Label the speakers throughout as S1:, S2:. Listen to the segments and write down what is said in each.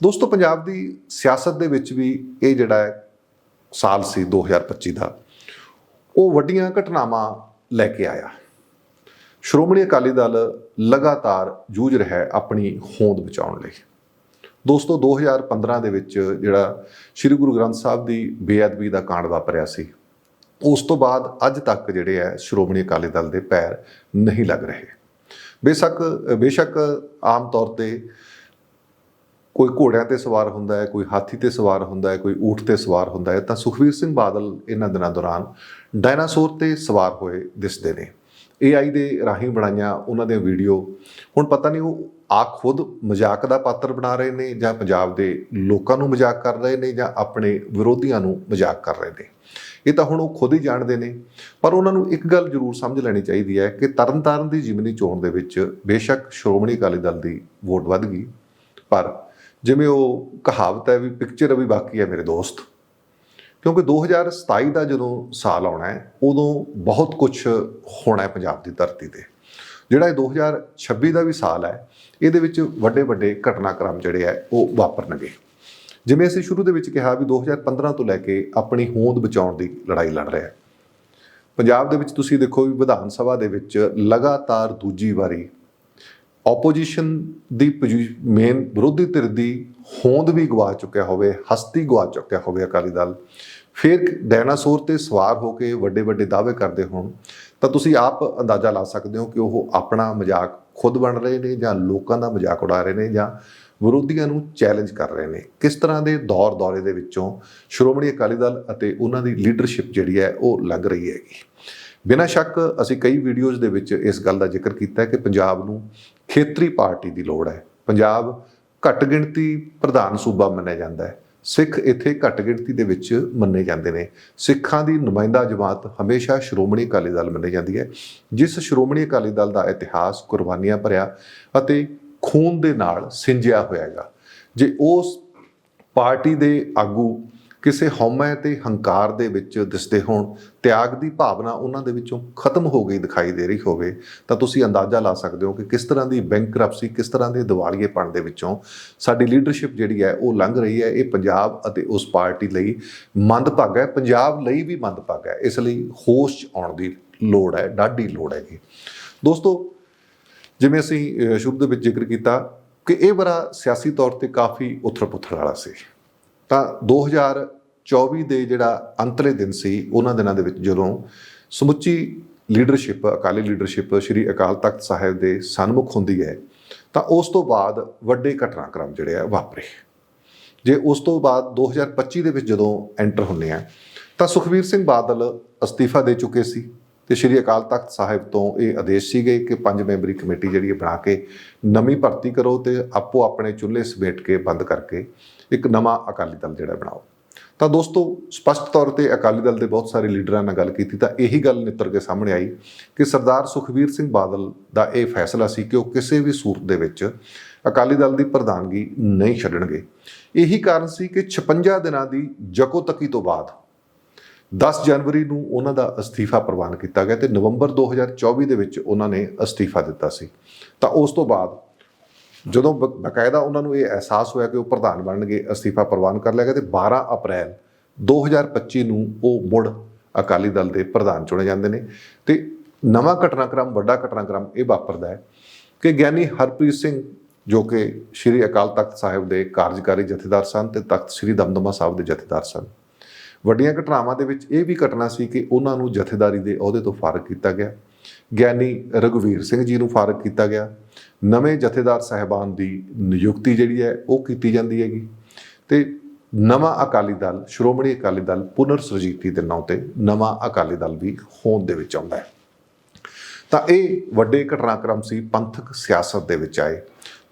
S1: ਦੋਸਤੋ, ਪੰਜਾਬ ਦੀ ਸਿਆਸਤ ਦੇ ਵਿੱਚ ਵੀ ਇਹ ਜਿਹੜਾ ਹੈ ਸਾਲ ਸੀ 2025 ਦਾ, ਉਹ ਵੱਡੀਆਂ ਘਟਨਾਵਾਂ ਲੈ ਕੇ ਆਇਆ। ਸ਼੍ਰੋਮਣੀ ਅਕਾਲੀ ਦਲ ਲਗਾਤਾਰ ਜੂਝ ਰਿਹਾ ਹੈ ਆਪਣੀ ਹੋਂਦ ਬਚਾਉਣ ਲਈ। ਦੋਸਤੋ 2015 ਦੇ ਵਿੱਚ ਜਿਹੜਾ ਸ੍ਰੀ ਗੁਰੂ ਗ੍ਰੰਥ ਸਾਹਿਬ ਦੀ ਬੇਅਦਬੀ ਦਾ ਕਾਂਡ ਵਾਪਰਿਆ ਸੀ, ਉਸ ਤੋਂ ਬਾਅਦ ਅੱਜ ਤੱਕ ਜਿਹੜੇ ਹੈ ਸ਼੍ਰੋਮਣੀ ਅਕਾਲੀ ਦਲ ਦੇ ਪੈਰ ਨਹੀਂ ਲੱਗ ਰਹੇ। ਬੇਸ਼ੱਕ ਬੇਸ਼ੱਕ ਆਮ ਤੌਰ ਤੇ ਕੋਈ ਘੋੜਿਆਂ ਤੇ ਸਵਾਰ ਹੁੰਦਾ ਹੈ, ਕੋਈ ਹਾਥੀ ਤੇ ਸਵਾਰ ਹੁੰਦਾ ਹੈ, ਕੋਈ ਊਠ ਤੇ ਸਵਾਰ ਹੁੰਦਾ ਹੈ, ਤਾਂ ਸੁਖਵੀਰ ਸਿੰਘ ਬਾਦਲ ਇਹਨਾਂ ਦਿਨਾਂ ਦੌਰਾਨ ਡਾਇਨਾਸੌਰ ਤੇ ਸਵਾਰ ਹੋਏ ਦਿਸਦੇ ਨੇ। AI ਦੇ ਰਾਹੀਂ ਬਣਾਈਆਂ ਉਹਨਾਂ ਦੀਆਂ ਵੀਡੀਓ। ਹੁਣ ਪਤਾ ਨਹੀਂ ਉਹ ਆ ਖੁਦ ਮਜ਼ਾਕ ਦਾ ਪਾਤਰ ਬਣਾ ਰਹੇ ਨੇ ਜਾਂ ਪੰਜਾਬ ਦੇ ਲੋਕਾਂ ਨੂੰ ਮਜ਼ਾਕ ਕਰ ਰਹੇ ਨੇ ਜਾਂ ਆਪਣੇ ਵਿਰੋਧੀਆਂ ਨੂੰ ਮਜ਼ਾਕ ਕਰ ਰਹੇ ਨੇ। ਇਹ ਤਾਂ ਹੁਣ ਉਹ ਖੁਦ ਹੀ ਜਾਣਦੇ ਨੇ। ਪਰ ਉਹਨਾਂ ਨੂੰ ਇੱਕ ਗੱਲ ਜ਼ਰੂਰ ਸਮਝ ਲੈਣੀ ਚਾਹੀਦੀ ਹੈ ਕਿ ਤਰਨਤਾਰਨ ਦੀ ਜਿਮਨੀ ਚੋਣ ਦੇ ਵਿੱਚ ਬੇਸ਼ੱਕ ਸ਼੍ਰੋਮਣੀ ਅਕਾਲੀ ਦਲ ਦੀ ਵੋਟ ਵੱਧ ਗਈ, ਪਰ ਜਿਵੇਂ ਉਹ ਕਹਾਵਤ ਹੈ ਵੀ ਪਿਕਚਰ ਅਭੀ ਬਾਕੀ ਹੈ ਮੇਰੇ ਦੋਸਤ। ਕਿਉਂਕਿ 2027 ਦਾ ਜਦੋਂ ਸਾਲ ਆਉਣਾ ਹੈ, ਉਦੋਂ ਬਹੁਤ ਕੁਝ ਹੋਣਾ ਹੈ ਪੰਜਾਬ ਦੀ ਧਰਤੀ ਤੇ। ਜਿਹੜਾ ਇਹ 2026 ਦਾ ਵੀ ਸਾਲ ਹੈ, ਇਹਦੇ ਵਿੱਚ ਵੱਡੇ ਵੱਡੇ ਘਟਨਾਕ੍ਰਮ ਜਿਹੜੇ ਹੈ, ਉਹ ਵਾਪਰਨਗੇ। ਜਿਵੇਂ ਅਸੀਂ ਸ਼ੁਰੂ ਦੇ ਵਿੱਚ ਕਿਹਾ ਵੀ 2015 ਤੋਂ ਲੈ ਕੇ ਆਪਣੀ ਹੋਂਦ ਬਚਾਉਣ ਦੀ ਲੜਾਈ ਲੜ ਰਿਹਾ ਹੈ। ਪੰਜਾਬ ਦੇ ਵਿੱਚ ਤੁਸੀਂ ਦੇਖੋ ਵੀ ਵਿਧਾਨ ਸਭਾ ਦੇ ਵਿੱਚ ਲਗਾਤਾਰ ਦੂਜੀ ਵਾਰੀ ਆਪੋਜੀਸ਼ਨ ਦੀ ਮੇਨ ਵਿਰੋਧੀ ਧਿਰ ਦੀ ਹੋਂਦ ਵੀ ਗਵਾ ਚੁੱਕਿਆ ਹੋਵੇ, ਹਸਤੀ ਗਵਾ ਚੁੱਕਿਆ ਹੋਵੇ ਅਕਾਲੀ ਦਲ। ਫਿਰ ਡਾਇਨਾਸੌਰ ਤੇ ਸਵਾਰ ਹੋ ਕੇ ਵੱਡੇ ਵੱਡੇ ਦਾਅਵੇ ਕਰਦੇ ਹੋਣ, ਤਾਂ ਤੁਸੀਂ ਆਪ ਅੰਦਾਜ਼ਾ ਲਾ ਸਕਦੇ ਹੋ ਕਿ ਉਹ ਆਪਣਾ ਮਜ਼ਾਕ ਖੁਦ ਬਣ ਰਹੇ ਨੇ ਜਾਂ ਲੋਕਾਂ ਦਾ ਮਜ਼ਾਕ ਉਡਾ ਰਹੇ ਨੇ ਜਾਂ ਵਿਰੋਧੀਆਂ ਨੂੰ ਚੈਲੰਜ ਕਰ ਰਹੇ ਨੇ? ਕਿਸ ਤਰ੍ਹਾਂ ਦੇ ਦੌਰ ਦੌਰੇ ਦੇ ਵਿੱਚੋਂ ਸ਼੍ਰੋਮਣੀ ਅਕਾਲੀ ਦਲ ਅਤੇ ਉਹਨਾਂ ਦੀ ਲੀਡਰਸ਼ਿਪ ਜਿਹੜੀ ਹੈ, ਉਹ ਲੱਗ ਰਹੀ ਹੈਗੀ? ਬਿਨਾਂ ਸ਼ੱਕ ਅਸੀਂ ਕਈ ਵੀਡੀਓਜ਼ ਦੇ ਵਿੱਚ ਇਸ ਗੱਲ ਦਾ ਜ਼ਿਕਰ ਕੀਤਾ ਹੈ ਕਿ ਪੰਜਾਬ ਨੂੰ ਖੇਤਰੀ ਪਾਰਟੀ ਦੀ ਲੋੜ ਹੈ। ਪੰਜਾਬ ਘੱਟ ਗਿਣਤੀ ਪ੍ਰਧਾਨ ਸੂਬਾ ਮੰਨਿਆ ਜਾਂਦਾ ਹੈ। ਸਿੱਖ ਇੱਥੇ ਘੱਟ ਗਿਣਤੀ ਦੇ ਵਿੱਚ ਮੰਨੇ ਜਾਂਦੇ ਨੇ। ਸਿੱਖਾਂ ਦੀ ਨੁਮਾਇੰਦਾ ਜਮਾਤ ਹਮੇਸ਼ਾ ਸ਼੍ਰੋਮਣੀ ਅਕਾਲੀ ਦਲ ਮੰਨੀ ਜਾਂਦੀ ਹੈ। ਜਿਸ ਸ਼੍ਰੋਮਣੀ ਅਕਾਲੀ ਦਲ ਦਾ ਇਤਿਹਾਸ, ਕੁਰਬਾਨੀਆਂ ਭਰਿਆ ਅਤੇ ਖੂਨ ਦੇ ਨਾਲ ਸਿੰਜਿਆ ਹੋਇਆ ਹੈਗਾ ਜੇ ਉਸ ਪਾਰਟੀ ਦੇ ਆਗੂ ਕਿਸੇ ਹਉਮੈ ਤੇ ਹੰਕਾਰ ਦੇ ਵਿੱਚ ਦਿਸਦੇ ਹੋਣ, ਤਿਆਗ ਦੀ ਭਾਵਨਾ ਉਹਨਾਂ ਦੇ ਵਿੱਚੋਂ ਖਤਮ ਹੋ ਗਈ ਦਿਖਾਈ ਦੇ ਰਹੀ ਹੋਵੇ, ਤਾਂ ਤੁਸੀਂ ਅੰਦਾਜ਼ਾ ਲਾ ਸਕਦੇ ਹੋ ਕਿ ਕਿਸ ਤਰ੍ਹਾਂ ਦੀ ਬੈਂਕਰਪਸੀ ਕਿਸ ਤਰ੍ਹਾਂ ਦੇ ਦਿਵਾਲੀਏਪਣ ਦੇ ਵਿੱਚੋਂ ਸਾਡੀ ਲੀਡਰਸ਼ਿਪ ਜਿਹੜੀ ਹੈ ਉਹ ਲੰਘ ਰਹੀ ਹੈ, ਇਹ ਪੰਜਾਬ ਅਤੇ ਉਸ ਪਾਰਟੀ ਲਈ ਮੰਦਭਾਗਾ ਹੈ, ਪੰਜਾਬ ਲਈ ਵੀ ਮੰਦਭਾਗਾ ਹੈ, ਇਸ ਲਈ ਹੋਸ਼ 'ਚ ਆਉਣ ਦੀ ਲੋੜ ਹੈ, ਡਾਢੀ ਲੋੜ ਹੈਗੀ। ਦੋਸਤੋ, ਜਿਵੇਂ ਅਸੀਂ ਸ਼ੁਭ ਦੇ ਵਿੱਚ ਜ਼ਿਕਰ ਕੀਤਾ ਕਿ ਇਹ ਬੜਾ ਸਿਆਸੀ ਤੌਰ ਤੇ ਕਾਫੀ ਉਥਲ-ਪੁਥਲ ਵਾਲਾ ਸੀ। ਤਾਂ 2024 ਦੇ ਜਿਹੜਾ ਅੰਤਲੇ ਦਿਨ ਸੀ, ਉਹਨਾਂ ਦਿਨਾਂ ਦੇ ਵਿੱਚ ਜਦੋਂ ਸਮੁੱਚੀ ਲੀਡਰਸ਼ਿਪ, ਅਕਾਲੀ ਲੀਡਰਸ਼ਿਪ ਸ੍ਰੀ ਅਕਾਲ ਤਖਤ ਸਾਹਿਬ ਦੇ ਸਨਮੁਖ ਹੁੰਦੀ ਹੈ, ਤਾਂ ਉਸ ਤੋਂ ਬਾਅਦ ਵੱਡੇ ਘਟਨਾਕ੍ਰਮ ਜਿਹੜੇ ਆ ਵਾਪਰੇ। ਜੇ ਉਸ ਤੋਂ ਬਾਅਦ 2025 ਦੇ ਵਿੱਚ ਜਦੋਂ ਐਂਟਰ ਹੁੰਨੇ ਆ, ਤਾਂ ਸੁਖਵੀਰ ਸਿੰਘ ਬਾਦਲ ਅਸਤੀਫਾ ਦੇ ਚੁੱਕੇ ਸੀ ਤੇ ਸ੍ਰੀ ਅਕਾਲ ਤਖਤ ਸਾਹਿਬ ਤੋਂ ਇਹ ਆਦੇਸ਼ ਸੀਗੇ ਕਿ ਪੰਜ ਮੈਂਬਰੀ ਕਮੇਟੀ ਜਿਹੜੀ ਹੈ ਬਣਾ ਕੇ ਨਵੀਂ ਭਰਤੀ ਕਰੋ ਤੇ ਆਪੋ ਆਪਣੇ ਚੁੱਲ੍ਹੇ ਸਮੇਟ ਕੇ ਬੰਦ ਕਰਕੇ ਇੱਕ ਨਵਾਂ ਅਕਾਲੀ ਦਲ ਜਿਹੜਾ ਬਣਾਓ। ਤਾਂ ਦੋਸਤੋ, ਸਪਸ਼ਟ ਤੌਰ ਤੇ ਅਕਾਲੀ ਦਲ ਦੇ ਬਹੁਤ ਸਾਰੇ ਲੀਡਰਾਂ ਨਾਲ ਗੱਲ ਕੀਤੀ ਤਾਂ ਇਹੀ ਗੱਲ ਨਿੱਤਰ ਕੇ ਸਾਹਮਣੇ ਆਈ ਕਿ ਸਰਦਾਰ ਸੁਖਵੀਰ ਸਿੰਘ ਬਾਦਲ ਦਾ ਇਹ ਫੈਸਲਾ ਸੀ ਕਿ ਉਹ ਕਿਸੇ ਵੀ ਸੂਰਤ ਦੇ ਵਿੱਚ ਅਕਾਲੀ ਦਲ ਦੀ ਪ੍ਰਧਾਨਗੀ ਨਹੀਂ ਛੱਡਣਗੇ। ਇਹੀ ਕਾਰਨ ਸੀ ਕਿ 56 ਦਿਨਾਂ ਦੀ ਜਕੋਤਕੀ ਤੋਂ ਬਾਅਦ 10 ਜਨਵਰੀ ਨੂੰ ਉਹਨਾਂ ਦਾ ਅਸਤੀਫਾ ਪ੍ਰਵਾਨ ਕੀਤਾ ਗਿਆ ਤੇ ਨਵੰਬਰ 2024 ਦੇ ਵਿੱਚ ਉਹਨਾਂ ਨੇ ਅਸਤੀਫਾ ਦਿੱਤਾ ਸੀ। ਤਾਂ ਉਸ ਤੋਂ ਬਾਅਦ ਜਦੋਂ ਬ- ਬਕਾਇਦਾ ਉਹਨਾਂ ਨੂੰ ਇਹ ਅਹਿਸਾਸ ਹੋਇਆ ਕਿ ਉਹ ਪ੍ਰਧਾਨ ਬਣਨਗੇ, ਅਸਤੀਫਾ ਪ੍ਰਵਾਨ ਕਰ ਲਿਆ ਗਿਆ ਤੇ 12 ਅਪ੍ਰੈਲ 2025 ਨੂੰ ਉਹ ਮੁੜ ਅਕਾਲੀ ਦਲ ਦੇ ਪ੍ਰਧਾਨ ਚੁਣੇ ਜਾਂਦੇ ਨੇ। ਤੇ ਨਵਾਂ ਘਟਨਾਕ੍ਰਮ, ਵੱਡਾ ਘਟਨਾਕ੍ਰਮ ਇਹ ਵਾਪਰਦਾ ਹੈ ਕਿ ਗਿਆਨੀ ਹਰਪ੍ਰੀਤ ਸਿੰਘ ਜੋ ਕਿ ਸ੍ਰੀ ਅਕਾਲ ਤਖਤ ਸਾਹਿਬ ਦੇ ਕਾਰਜਕਾਰੀ ਜਥੇਦਾਰ ਸਨ ਤੇ ਤਖਤ ਸ੍ਰੀ ਦਮਦਮਾ ਸਾਹਿਬ ਦੇ ਜਥੇਦਾਰ ਸਨ। ਵੱਡੀਆਂ ਘਟਨਾਵਾਂ ਦੇ ਵਿੱਚ ਇਹ ਵੀ ਘਟਨਾ ਸੀ ਕਿ ਉਹਨਾਂ ਨੂੰ ਜਥੇਦਾਰੀ ਦੇ ਅਹੁਦੇ ਤੋਂ ਫਾਰਗ ਕੀਤਾ ਗਿਆ। ਗਿਆਨੀ ਰਘੁਵੀਰ ਸਿੰਘ ਜੀ ਨੂੰ ਫਾਰਗ ਕੀਤਾ ਗਿਆ। ਨਵੇਂ ਜਥੇਦਾਰ ਸਹਿਬਾਨ ਦੀ ਨਿਯੁਕਤੀ ਜਿਹੜੀ ਹੈ, ਉਹ ਕੀਤੀ ਜਾਂਦੀ ਹੈਗੀ। ਤੇ ਨਵਾਂ ਅਕਾਲੀ ਦਲ, ਸ਼੍ਰੋਮਣੀ ਅਕਾਲੀ ਦਲ ਪੁਨਰ ਸੁਰਜੀਤੀ ਦੇ ਨਾਂ ਤੇ ਨਵਾਂ ਅਕਾਲੀ ਦਲ ਵੀ ਹੋਂਦ ਦੇ ਵਿੱਚ ਆਉਂਦਾ ਹੈ। ਤਾਂ ਇਹ ਵੱਡੇ ਘਟਨਾਕ੍ਰਮ ਸੀ, ਪੰਥਕ ਸਿਆਸਤ ਦੇ ਵਿੱਚ ਆਏ।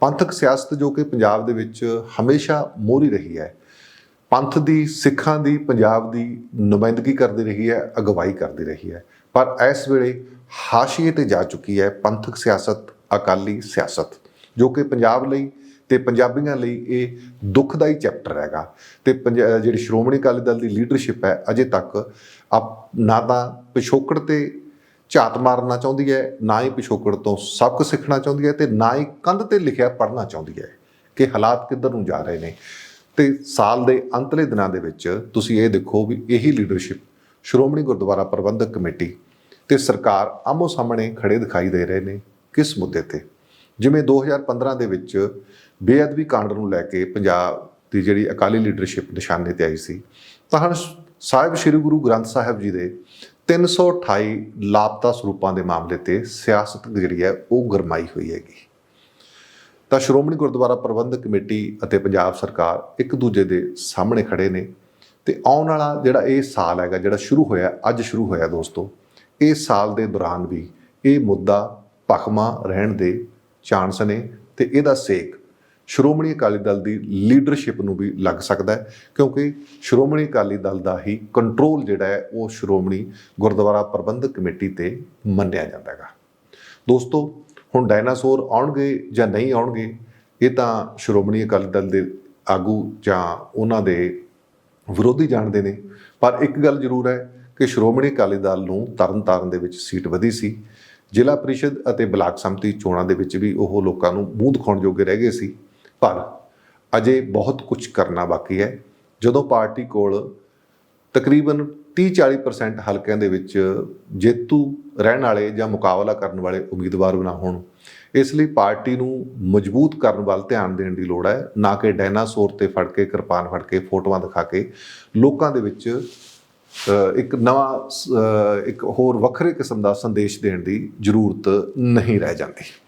S1: ਪੰਥਕ ਸਿਆਸਤ ਜੋ ਕਿ ਪੰਜਾਬ ਦੇ ਵਿੱਚ ਹਮੇਸ਼ਾ ਮੋਹਰੀ ਰਹੀ ਹੈ, ਪੰਥ ਦੀ, ਸਿੱਖਾਂ ਦੀ, ਪੰਜਾਬ ਦੀ ਨੁਮਾਇੰਦਗੀ ਕਰਦੀ ਰਹੀ ਹੈ, ਅਗਵਾਈ ਕਰਦੀ ਰਹੀ ਹੈ। ਪਰ ਇਸ ਵੇਲੇ ਹਾਸ਼ੀਏ ਤੇ ਜਾ ਚੁੱਕੀ ਹੈ ਪੰਥਕ ਸਿਆਸਤ ਅਕਾਲੀ ਸਿਆਸਤ, ਜੋ ਕਿ ਪੰਜਾਬ ਲਈ ਤੇ ਪੰਜਾਬੀਆਂ ਲਈ ਇਹ ਦੁਖਦਾਈ ਚੈਪਟਰ ਹੈਗਾ। ਤੇ ਪੰਜ- ਜਿਹੜੀ ਸ਼੍ਰੋਮਣੀ ਅਕਾਲੀ ਦਲ ਦੀ ਲੀਡਰਸ਼ਿਪ ਹੈ, ਅਜੇ ਤੱਕ ਆਪ ਨਾ ਤਾਂ ਪਿਛੋਕੜ ਤੇ ਝਾਤ ਮਾਰਨਾ ਚਾਹੁੰਦੀ ਹੈ, ਨਾ ਹੀ ਪਿਛੋਕੜ ਤੋਂ ਸਬਕ ਸਿੱਖਣਾ ਚਾਹੁੰਦੀ ਹੈ ਤੇ ਨਾ ਹੀ ਕੰਧ ਤੇ ਲਿਖਿਆ ਪੜ੍ਹਨਾ ਚਾਹੁੰਦੀ ਹੈ ਕਿ ਹਾਲਾਤ ਕਿੱਧਰ ਨੂੰ ਜਾ ਰਹੇ ਨੇ। ਤੇ ਸਾਲ ਦੇ ਅੰਤਲੇ ਦਿਨਾਂ ਦੇ ਵਿੱਚ ਤੁਸੀਂ ਇਹ ਦੇਖੋ ਵੀ ਇਹੀ ਲੀਡਰਸ਼ਿਪ ਸ਼੍ਰੋਮਣੀ ਗੁਰਦੁਆਰਾ ਪ੍ਰਬੰਧਕ ਕਮੇਟੀ ਤੇ ਸਰਕਾਰ ਆਮੋ ਸਾਹਮਣੇ ਖੜੇ ਦਿਖਾਈ ਦੇ ਰਹੇ ਨੇ। ਕਿਸ ਮੁੱਦੇ ਤੇ? ਜਿਵੇਂ 2015 ਦੇ ਵਿੱਚ ਬੇਅਦਬੀ ਕਾਂਡ ਨੂੰ ਲੈ ਕੇ ਪੰਜਾਬ ਦੀ ਜਿਹੜੀ ਅਕਾਲੀ ਲੀਡਰਸ਼ਿਪ ਨਿਸ਼ਾਨੇ ਤੇ ਆਈ ਸੀ, ਤਾਂ ਹੁਣ ਸਾਹਿਬ ਸ੍ਰੀ ਗੁਰੂ ਗ੍ਰੰਥ ਸਾਹਿਬ ਜੀ ਦੇ 328 ਲਾਪਤਾ ਸਰੂਪਾਂ ਦੇ ਮਾਮਲੇ ਤੇ ਸਿਆਸਤ ਜਿਹੜੀ ਹੈ ਉਹ ਗਰਮਾਈ ਹੋਈ ਹੈਗੀ। ਤਾਂ ਸ਼੍ਰੋਮਣੀ ਗੁਰਦੁਆਰਾ ਪ੍ਰਬੰਧਕ ਕਮੇਟੀ ਅਤੇ ਪੰਜਾਬ ਸਰਕਾਰ ਇੱਕ ਦੂਜੇ ਦੇ ਸਾਹਮਣੇ ਖੜੇ ਨੇ ਤੇ ਆਉਣ ਵਾਲਾ ਜਿਹੜਾ ਇਹ ਸਾਲ ਹੈਗਾ, ਜਿਹੜਾ ਸ਼ੁਰੂ ਹੋਇਆ, ਅੱਜ ਸ਼ੁਰੂ ਹੋਇਆ ਦੋਸਤੋ ਇਸ ਸਾਲ ਦੇ ਦੌਰਾਨ ਵੀ ਇਹ ਮੁੱਦਾ ਭਖਮਾ ਰਹਿਣ ਦੇ ਚਾਂਸ ਨੇ ਤੇ ਇਹਦਾ ਸੇਕ ਸ਼੍ਰੋਮਣੀ ਅਕਾਲੀ ਦਲ ਦੀ ਲੀਡਰਸ਼ਿਪ ਨੂੰ ਵੀ ਲੱਗ ਸਕਦਾ ਹੈ, ਕਿਉਂਕਿ ਸ਼੍ਰੋਮਣੀ ਅਕਾਲੀ ਦਲ ਦਾ ਹੀ ਕੰਟਰੋਲ ਜਿਹੜਾ ਹੈ, ਉਹ ਸ਼੍ਰੋਮਣੀ ਗੁਰਦੁਆਰਾ ਪ੍ਰਬੰਧਕ ਕਮੇਟੀ ਤੇ ਮੰਨਿਆ ਜਾਂਦਾ ਹੈਗਾ। ਦੋਸਤੋ, ਹੁਣ ਡਾਇਨਾਸੌਰ ਆਉਣਗੇ ਜਾਂ ਨਹੀਂ ਆਉਣਗੇ, ਇਹ ਤਾਂ ਸ਼੍ਰੋਮਣੀ ਅਕਾਲੀ ਦਲ ਦੇ ਆਗੂ ਜਾਂ ਉਹਨਾਂ ਦੇ ਵਿਰੋਧੀ ਜਾਣਦੇ ਨੇ। ਪਰ ਇੱਕ ਗੱਲ ਜ਼ਰੂਰ ਹੈ ਕਿ ਸ਼੍ਰੋਮਣੀ ਅਕਾਲੀ ਦਲ ਨੂੰ ਤਰਨਤਾਰਨ ਦੇ ਵਿੱਚ ਸੀਟ ਵਧੀ ਸੀ। ਜ਼ਿਲ੍ਹਾ ਪਰਿਸ਼ਦ ਅਤੇ ਬਲਾਕ ਸੰਮਤੀ ਚੋਣਾਂ ਦੇ ਵਿੱਚ ਵੀ ਉਹ ਲੋਕਾਂ ਨੂੰ ਮੂੰਹ ਦਿਖਾਉਣ ਜੋਗੇ ਰਹਿ ਗਏ ਸੀ। ਪਰ ਅਜੇ ਬਹੁਤ ਕੁਝ ਕਰਨਾ ਬਾਕੀ ਹੈ। ਜਦੋਂ ਪਾਰਟੀ ਕੋਲ ਤਕਰੀਬਨ 30-40% ਹਲਕਿਆਂ ਦੇ ਵਿੱਚ ਜੇਤੂ ਰਹਿਣ ਵਾਲੇ ਜਾਂ ਮੁਕਾਬਲਾ ਕਰਨ ਵਾਲੇ ਉਮੀਦਵਾਰ ਬਣਾ ਹੋਣ, ਇਸ ਲਈ ਪਾਰਟੀ ਨੂੰ ਮਜ਼ਬੂਤ ਕਰਨ ਵੱਲ ਧਿਆਨ ਦੇਣ ਦੀ ਲੋੜ ਹੈ। ਨਾ ਕਿ ਡਾਇਨਾਸੌਰ ਤੇ ਫੜ ਕੇ ਕਿਰਪਾਨ ਫੜ ਕੇ ਫੋਟੋਆਂ ਦਿਖਾ ਕੇ ਲੋਕਾਂ ਦੇ ਵਿੱਚ ਇੱਕ ਨਵਾਂ ਇੱਕ ਹੋਰ ਵੱਖਰੇ ਕਿਸਮ ਦਾ ਸੰਦੇਸ਼ ਦੇਣ ਦੀ ਜ਼ਰੂਰਤ ਨਹੀਂ ਰਹਿ ਜਾਂਦੀ।